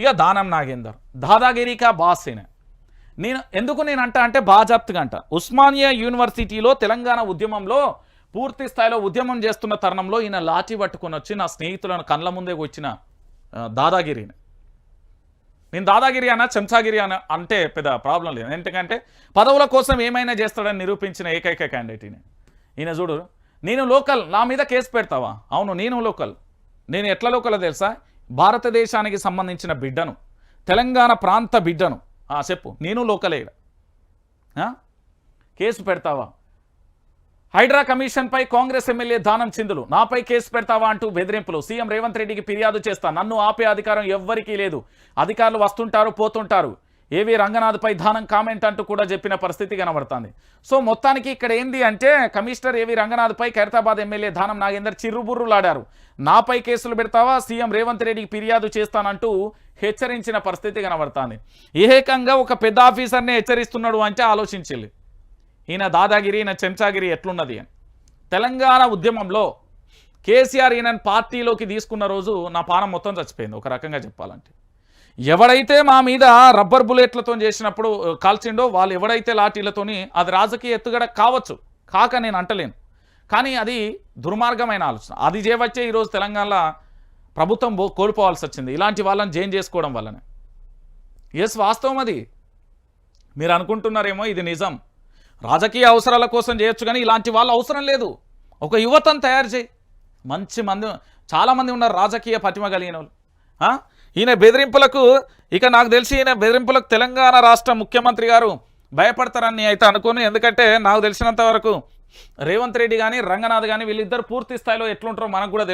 ఇక దానం నాగేందర్. దాదాగిరికా బాస్ ఈయన నేను ఎందుకు నేను అంట అంటే బాజాప్తుగా అంట. ఉస్మానియా యూనివర్సిటీలో తెలంగాణ ఉద్యమంలో పూర్తి స్థాయిలో ఉద్యమం చేస్తున్న తరుణంలో ఈయన లాఠీ పట్టుకొని వచ్చి నా స్నేహితులను కళ్ళ ముందే వచ్చిన దాదాగిరిని. నేను దాదాగిరి అన్న చెంచాగిరి అన్న అంటే పెద్ద ప్రాబ్లం లేదు. ఎందుకంటే పదవుల కోసం ఏమైనా చేస్తాడని నిరూపించిన ఏకైక క్యాండిడేట్ ఈయన. ఈయన చూడు నేను లోకల్ నా మీద కేసు పెడతావా? అవును నేను లోకల్. నేను ఎట్లా లోకల్ తెలుసా? భారతదేశానికి సంబంధించిన బిడ్డను తెలంగాణ ప్రాంత బిడ్డను. ఆ, చెప్పు నేను లోకలేడ కేసు పెడతావా? హైడ్రా కమిషన్పై కాంగ్రెస్ ఎమ్మెల్యే దానం చిందులు. నాపై కేసు పెడతావా అంటూ బెదిరింపులు. సీఎం రేవంత్ రెడ్డికి ఫిర్యాదు చేస్తా. నన్ను ఆపే అధికారం ఎవ్వరికీ లేదు. అధికారులు వస్తుంటారు పోతుంటారు. ఏవి రంగనాథ్పై ధానం కామెంట్ అంటూ కూడా చెప్పిన పరిస్థితి కనబడుతుంది. సో మొత్తానికి ఇక్కడ ఏంది అంటే కమిషనర్ ఏవి రంగనాథ్పై ఖైరతాబాద్ ఎమ్మెల్యే ధానం నాగేందర్ చిర్రుబుర్రులాడారు నాపై కేసులు పెడతావా? సీఎం రేవంత్ రెడ్డికి ఫిర్యాదు చేస్తానంటూ హెచ్చరించిన పరిస్థితి కనబడుతుంది. ఏకంగా ఒక పెద్ద ఆఫీసర్నే హెచ్చరిస్తున్నాడు అంటే ఆలోచించాలి ఈయన దాదాగిరి ఈయన చెంచాగిరి ఎట్లున్నది? అని తెలంగాణ ఉద్యమంలో కేసీఆర్ ఈయనను పార్టీలోకి తీసుకున్న రోజు నా పానం మొత్తం చచ్చిపోయింది ఒక రకంగా చెప్పాలంటే. ఎవడైతే మా మీద రబ్బర్ బుల్లెట్లతో చేసినప్పుడు కాల్చిండో వాళ్ళు ఎవడైతే లాఠీలతోని అది రాజకీయ ఎత్తుగడ కావచ్చు కాక నేను అంటలేను. కానీ అది దుర్మార్గమైన ఆలోచన. అది చేయవచ్చే ఈరోజు తెలంగాణలో ప్రభుత్వం కోల్పోవాల్సి వచ్చింది. ఇలాంటి వాళ్ళని జైన్ చేసుకోవడం వల్లనే. ఎస్ వాస్తవం అది. మీరు అనుకుంటున్నారేమో ఇది నిజం. రాజకీయ అవసరాల కోసం చేయొచ్చు కానీ ఇలాంటి వాళ్ళు అవసరం లేదు. ఒక యువతను తయారు చేయి. మంచి మంది చాలామంది ఉన్నారు రాజకీయ పటిమ కలిగిన వాళ్ళు. ఈయన బెదిరింపులకు ఇక నాకు తెలిసి ఈయన బెదిరింపులకు తెలంగాణ రాష్ట్ర ముఖ్యమంత్రి గారు భయపడతారని అయితే అనుకోను. ఎందుకంటే నాకు తెలిసినంత వరకు రేవంత్ రెడ్డి కానీ రంగనాథ్ కానీ వీళ్ళిద్దరు పూర్తి స్థాయిలో ఎట్లుంటారో మనకు కూడా